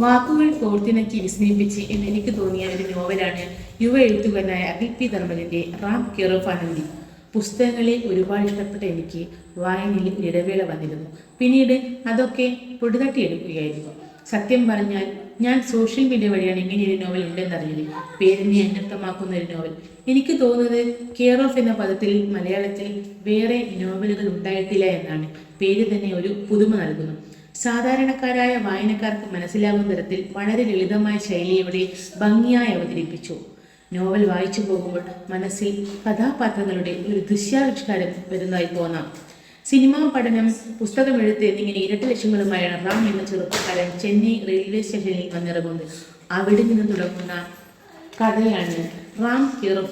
വാക്കുകൾ കോർത്തിണക്കി വിസ്മയിപ്പിച്ച് എന്ന് എനിക്ക് തോന്നിയ ഒരു നോവലാണ് യുവ എഴുത്തുകാരനായ അഖിൽ പി ധർമ്മജന്റെ റാം കെയർ ആനന്ദി പുസ്തകങ്ങളെ ഒരുപാട് ഇഷ്ടപ്പെട്ട എനിക്ക് വായനയിൽ ഇടവേള വന്നിരുന്നു. പിന്നീട് അതൊക്കെ പൊടിതട്ടിയെടുക്കുകയായിരുന്നു സത്യം പറഞ്ഞാൽ ഞാൻ സോഷ്യൽ മീഡിയ വഴിയാണ് ഇങ്ങനെ ഒരു നോവൽ ഉണ്ടെന്നറിഞ്ഞത് പേരിനെ അന്വർത്ഥമാക്കുന്ന ഒരു നോവൽ. എനിക്ക് തോന്നുന്നത് കെയർ ഓഫ് എന്ന പദത്തിൽ മലയാളത്തിൽ വേറെ നോവലുകൾ ഉണ്ടായിട്ടില്ല എന്നാണ്. പേര് തന്നെ ഒരു പുതുമ നൽകുന്നു. സാധാരണക്കാരായ വായനക്കാർക്ക് മനസ്സിലാകുന്ന തരത്തിൽ വളരെ ലളിതമായ ശൈലിയോടെ ഭംഗിയായി അവതരിപ്പിച്ചു. നോവൽ വായിച്ചു പോകുമ്പോൾ മനസ്സിൽ കഥാപാത്രങ്ങളുടെ ഒരു ദൃശ്യാവിഷ്കാരം വരുന്നതായി തോന്നാം. സിനിമാ പഠനം പുസ്തകം എഴുത്ത് എന്നിങ്ങനെ ഇരട്ട ലക്ഷ്യങ്ങളുമായാണ് റാം എന്ന ചെറുപ്പക്കാരൻ ചെന്നൈ റെയിൽവേ സ്റ്റേഷനിൽ വന്നിറങ്ങുന്നത്. അവിടെ നിന്ന് തുടങ്ങുന്ന കഥയാണ് റാം കെയർ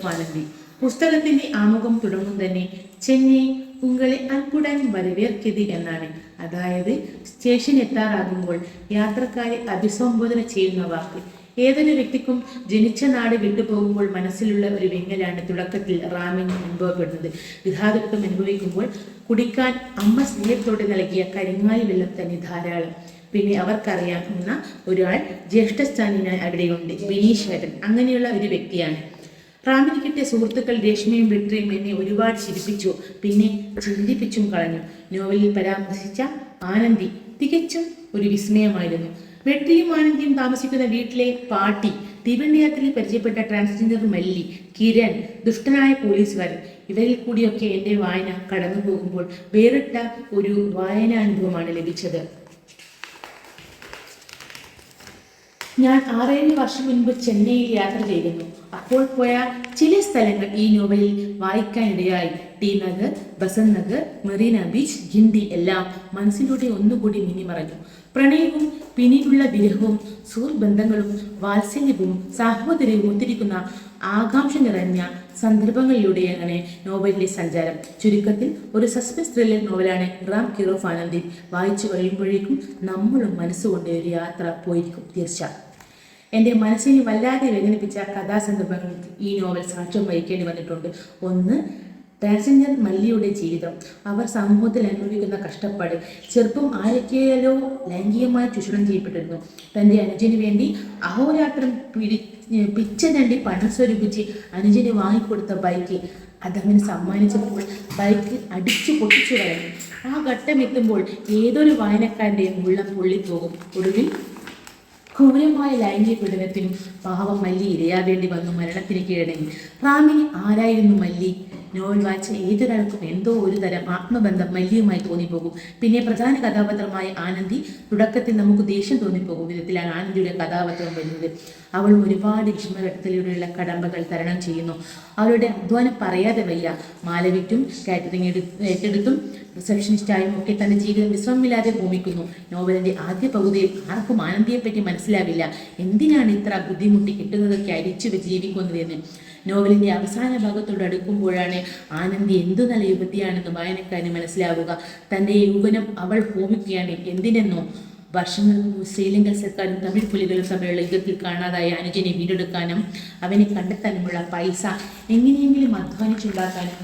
പുസ്തകത്തിന്റെ ആമുഖം തുടങ്ങും തന്നെ ചെന്നൈ ഉങ്ങളെ അൽപ്പുടൻ വരവേർക്കെതി എന്നാണ്. അതായത് സ്റ്റേഷൻ എത്താറാകുമ്പോൾ യാത്രക്കാരെ അഭിസംബോധന ചെയ്യുന്ന വാക്ക്. ഏതൊരു വ്യക്തിക്കും ജനിച്ച നാട് വിട്ടുപോകുമ്പോൾ മനസ്സിലുള്ള ഒരു വിങ്ങലാണ് തുടക്കത്തിൽ റാമിന് അനുഭവപ്പെടുന്നത്. ഗൃഹാതുരത്വം അനുഭവിക്കുമ്പോൾ കുടിക്കാൻ അമ്മ സ്നേഹത്തോടെ നൽകിയ കരിങ്ങാലി വെള്ളം തന്നെ ധാരാളം. പിന്നെ അവർക്കറിയാവുന്ന ഒരാൾ ജ്യേഷ്ഠസ്ഥാനിനായി അവിടെയുണ്ട് വിനീശ്വരൻ. അങ്ങനെയുള്ള ഒരു വ്യക്തിയാണ്. റാമിന് കിട്ടിയ സുഹൃത്തുക്കൾ രേഷ്മയും വിക്ടറിയും എന്നെ ഒരുപാട് ചിരിപ്പിച്ചു പിന്നെ ചിന്തിപ്പിച്ചും കളഞ്ഞു. നോവലിൽ പരാമർശിച്ച ആനന്ദി തികച്ചും ഒരു വിസ്മയമായിരുന്നു. വെട്രിയും ആനന്ദിയും താമസിക്കുന്ന വീട്ടിലെ പാട്ടി തീവണ്ടിയാത്രയിൽ പരിചയപ്പെട്ട ട്രാൻസ്ജെൻഡർ മല്ലി കിരൺ ദുഷ്ടനായ പോലീസുകാരൻ. ഇവരിൽ കൂടിയൊക്കെ എന്റെ വായന കടന്നു പോകുമ്പോൾ വേറിട്ട ഒരു വായനാനുഭവമാണ് ലഭിച്ചത്. ഞാൻ ആറേഴ് വർഷം മുൻപ് ചെന്നൈയിൽ യാത്ര ചെയ്തിരുന്നു. അപ്പോൾ പോയ ചില സ്ഥലങ്ങൾ ഈ നോവലിൽ വായിക്കാനിടയായി. ടി നഗർ ബസന്ത് നഗർ മെറീന ബീച്ച് ഗിണ്ടി എല്ലാം മനസ്സിലൂടെ ഒന്നുകൂടി മിന്നിമറഞ്ഞു പ്രണയവും പിന്നീടുള്ള വിരഹവും സുഹൃബന്ധങ്ങളും വാത്സല്യവും സാഹോദര്യവും ഒത്തിരിക്കുന്ന ആകാംക്ഷ നിറഞ്ഞ സന്ദർഭങ്ങളിലൂടെ അങ്ങനെ നോവലിന്റെ സഞ്ചാരം. ചുരുക്കത്തിൽ ഒരു സസ്പെൻസ് ത്രില്ലർ നോവലാണ് റാം കിറോഫ് ആനന്ദി വായിച്ചു കഴിയുമ്പോഴേക്കും നമ്മളും മനസ്സുകൊണ്ട് ഒരു യാത്ര പോയിരിക്കും. തീർച്ച എന്റെ മനസ്സിനെ വല്ലാതെ വേദനിപ്പിച്ച കഥാസന്ദർഭങ്ങൾ ഈ നോവൽ സാക്ഷ്യം വഹിക്കേണ്ടി വന്നിട്ടുണ്ട്. ഒന്ന് ട്രാൻസ്ജെൻഡർ മല്ലിയുടെ ജീവിതം. അവർ സമൂഹത്തിൽ അനുഭവിക്കുന്ന കഷ്ടപ്പാട്. ചെറുപ്പം ആരൊക്കെയാലോ ലൈംഗികമായി ചൂഷണം ചെയ്യപ്പെട്ടിരുന്നു. തന്റെ അനുജന് വേണ്ടി അഹോരാത്രം പിടി പിച്ച തണ്ടി പണം സ്വരൂപിച്ച് അനുജന് വാങ്ങിക്കൊടുത്ത ബൈക്ക്. അതവന് സമ്മാനിച്ചപ്പോൾ ബൈക്ക് അടിച്ചു പൊട്ടിച്ചു കളഞ്ഞു. ആ ഘട്ടം എത്തുമ്പോൾ ഏതൊരു വായനക്കാരന്റെയും ഉള്ളം പൊള്ളിപ്പോകും. ഒടുവിൽ ക്രൂരമായ ലൈംഗിക പീഡനത്തിനും പാവം മല്ലി ഇരയാവേണ്ടി വന്നു മരണത്തിന് കീഴടങ്ങി റാമിന് ആരായിരുന്നു മല്ലി? നോവൽ വായിച്ച ഏതൊരാൾക്കും എന്തോ ഒരു തരം ആത്മബന്ധം മല്ലിയുമായി തോന്നിപ്പോകും. പിന്നെ പ്രധാന കഥാപാത്രമായ ആനന്ദി തുടക്കത്തിൽ നമുക്ക് ദേഷ്യം തോന്നിപ്പോകും. വിധത്തിലാണ് ആനന്ദിയുടെ കഥാപാത്രം വരുന്നത്. അവൾ ഒരുപാട് വിഷമഘട്ടത്തിലൂടെയുള്ള കടമ്പകൾ തരണം ചെയ്യുന്നു. അവരുടെ അധ്വാനം പറയാതെ വയ്യ. മാലവിറ്റും കാറ്ററിംഗ് ഏറ്റെടുത്തും റിസപ്ഷനിസ്റ്റായും ഒക്കെ തന്റെ ജീവിതം വിശ്രമമില്ലാതെ ഭൂമിക്കുന്നു. നോവലിന്റെ ആദ്യ പകുതിയിൽ ആർക്കും ആനന്ദിയെപ്പറ്റി മനസ്സിലാവില്ല. എന്തിനാണ് ഇത്ര ബുദ്ധിമുട്ടി കിട്ടുന്നതൊക്കെ അരിച്ചു ജീവിക്കുന്നതെന്ന്? നോവലിന്റെ അവസാന ഭാഗത്തോട് അടുക്കുമ്പോഴാണ് ആനന്ദി എന്തു നല്ല യുവതിയാണെന്ന് വായനക്കാരന് മനസ്സിലാവുക. തന്റെ യൗവനം അവൾ ഭൂമിക്കുകയാണ് എന്തിനെന്നോ? വർഷങ്ങൾക്ക് മുമ്പ് ശ്രീലങ്കൻ സർക്കാരും തമിഴ് പുലികളും തമ്മിലുള്ള യുദ്ധത്തിൽ കാണാതായ അനുജനെ വീണ്ടെടുക്കാനും അവനെ കണ്ടെത്താനുമുള്ള പൈസ എങ്ങനെയെങ്കിലും അധ്വാനിച്ചുണ്ടാക്കാനും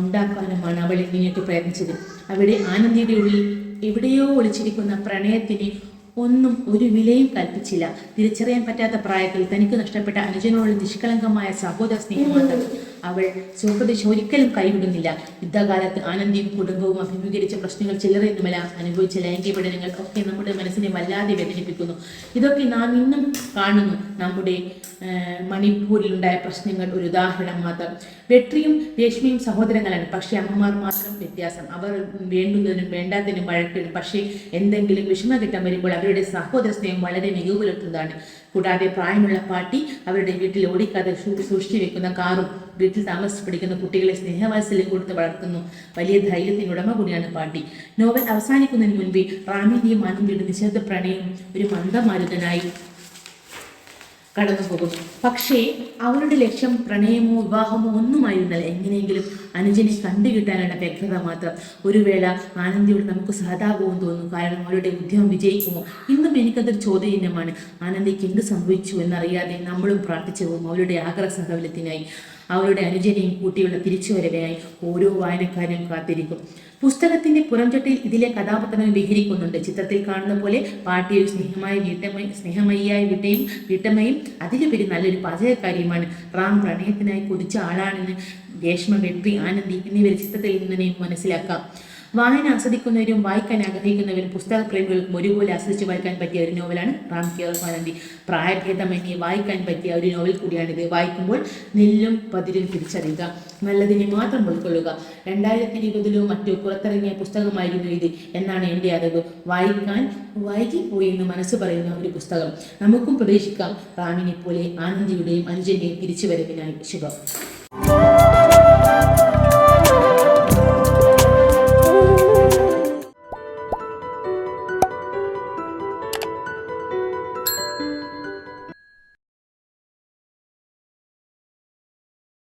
ഉണ്ടാക്കാനുമാണ് അവൾ ഇങ്ങനെയൊക്കെ പ്രയത്നിച്ചത്. അവിടെ ആനന്ദിയുടെ ഉള്ളിൽ എവിടെയോ ഒളിച്ചിരിക്കുന്ന പ്രണയത്തിന് ഒന്നും ഒരു വിലയും കൽപ്പിച്ചില്ല. തിരിച്ചറിയാൻ പറ്റാത്ത പ്രായത്തിൽ തനിക്ക് നഷ്ടപ്പെട്ട അനുജനോടുള്ള നിഷ്കളങ്കമായ സഹോദര സ്നേഹം അവൾ സുഹൃത്ത് ഒരിക്കലും കൈവിടുന്നില്ല. യുദ്ധകാലത്ത് ആനന്ദിയും കുടുംബവും അഭിമുഖീകരിച്ച പ്രശ്നങ്ങൾ ചില്ലറയൊന്നുമല്ല അനുഭവിച്ച ലൈംഗിക പീഡനങ്ങൾ ഒക്കെ നമ്മുടെ മനസ്സിനെ വല്ലാതെ വേദനിപ്പിക്കുന്നു. ഇതൊക്കെ നാം ഇന്നും കാണുന്നു. നമ്മുടെ മണിപ്പൂരിലുണ്ടായ പ്രശ്നങ്ങൾ ഒരു ഉദാഹരണം മാത്രം വെട്രിയും രേഷ്മിയും സഹോദരങ്ങളാണ്. പക്ഷേ അമ്മമാർ മാത്രം വ്യത്യാസം. അവർ വേണ്ടുന്നതിനും വേണ്ടാത്തതിനും വഴക്കിടും. പക്ഷേ എന്തെങ്കിലും വിഷമഘട്ടം വരുമ്പോൾ അവരുടെ സഹോദര സ്നേഹം വളരെ മികവ് പുലർത്തുന്നതാണ് കൂടാതെ പ്രായമുള്ള പാട്ടി അവരുടെ വീട്ടിൽ ഓടിക്കാതെ സൂക്ഷിച്ചു വെക്കുന്ന കാറും വീട്ടിൽ താമസിപ്പിടിക്കുന്ന കുട്ടികളെ സ്നേഹവാത്സല്യം കൊടുത്ത് വളർത്തുന്നു. വലിയ ധൈര്യത്തിന് ഉടമ കൂടിയാണ് പാട്ടി. നോവൽ അവസാനിക്കുന്നതിന് മുൻപേ റാമിന്റെയും ആനന്ദിയുടെ നിശബ്ദ പ്രണയം ഒരു മന്ദമാരുതനായി കടന്നു പോകുന്നു പക്ഷേ അവളുടെ ലക്ഷ്യം പ്രണയമോ വിവാഹമോ ഒന്നുമായിരുന്നില്ല എങ്ങനെയെങ്കിലും അനുജനെ കണ്ടുകിട്ടാനുള്ള വ്യഗ്രത മാത്രം. ഒരു വേള ആനന്ദിയോട് നമുക്ക് സഹതാപവും തോന്നുന്നു കാരണം അവരുടെ ഉദ്യമം വിജയിക്കുമോ? ഇന്നും എനിക്കതൊരു ചോദ്യചിഹ്നമാണ്. ആനന്ദിക്ക് എന്ത് സംഭവിച്ചു എന്നറിയാതെ നമ്മളും പ്രാർത്ഥിച്ചു പോകും അവരുടെ ആഗ്രഹ സഹകരണത്തിനായി. അവരുടെ അനുജനെയും കൂട്ടിയുള്ള തിരിച്ചുവരവിനായി ഓരോ വായനക്കാരും കാത്തിരിക്കും. പുസ്തകത്തിന്റെ പുറംചട്ടിൽ ഇതിലെ കഥാപാത്രങ്ങൾ വിഹരിക്കുന്നുണ്ട്. ചിത്രത്തിൽ കാണുന്ന പോലെ പാട്ടി ഒരു സ്നേഹമായ വീട്ടമ്മ സ്നേഹമയ്യായ വീട്ടയും വീട്ടമ്മയും അതിലുപരി നല്ലൊരു പാചകക്കാരിയുമാണ്. റാം പ്രണയത്തിനായി കൊതിച്ച ആളാണെന്ന് രേഷ്മ വെട്രി ആനന്ദി എന്നിവരെ ചിത്രത്തിൽ നിന്നും മനസ്സിലാക്കാം. വായന ആസ്വദിക്കുന്നവരും വായിക്കാൻ ആഗ്രഹിക്കുന്നവരും പുസ്തക പ്രേമികൾക്കും ഒരുപോലെ ആസ്വദിച്ച് വായിക്കാൻ പറ്റിയ ഒരു നോവലാണ് റാം കെയർ ആനന്ദി പ്രായഭേദമന്യേ വായിക്കാൻ പറ്റിയ ഒരു നോവൽ കൂടിയാണിത്. വായിക്കുമ്പോൾ നെല്ലും പതിരും തിരിച്ചറിയുക നല്ലതിനെ മാത്രം ഉൾക്കൊള്ളുക. രണ്ടായിരത്തി ഇരുപതിലോ മറ്റോ പുറത്തിറങ്ങിയ പുസ്തകമായിരുന്നു ഇത് എന്നാണ് എന്റെ അറിവ്. വായിക്കാൻ വൈകിപ്പോയി എന്ന് മനസ്സ് പറയുന്ന ഒരു പുസ്തകം. നമുക്കും പ്രതീക്ഷിക്കാം റാമിനെ പോലെ ആനന്ദിയുടെയും അനുജന്റെയും തിരിച്ചുവരവിനായി ശുഭം.